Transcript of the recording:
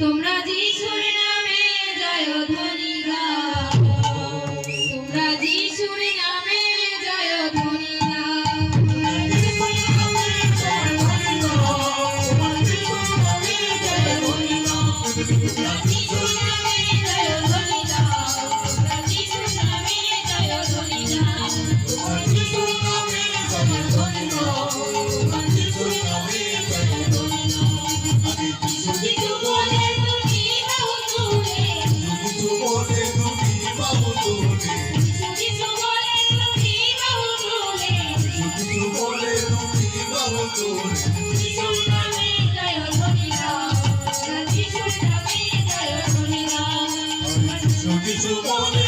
তোমরা যিশুর নামে জয় ধ্বনি। নামে জয়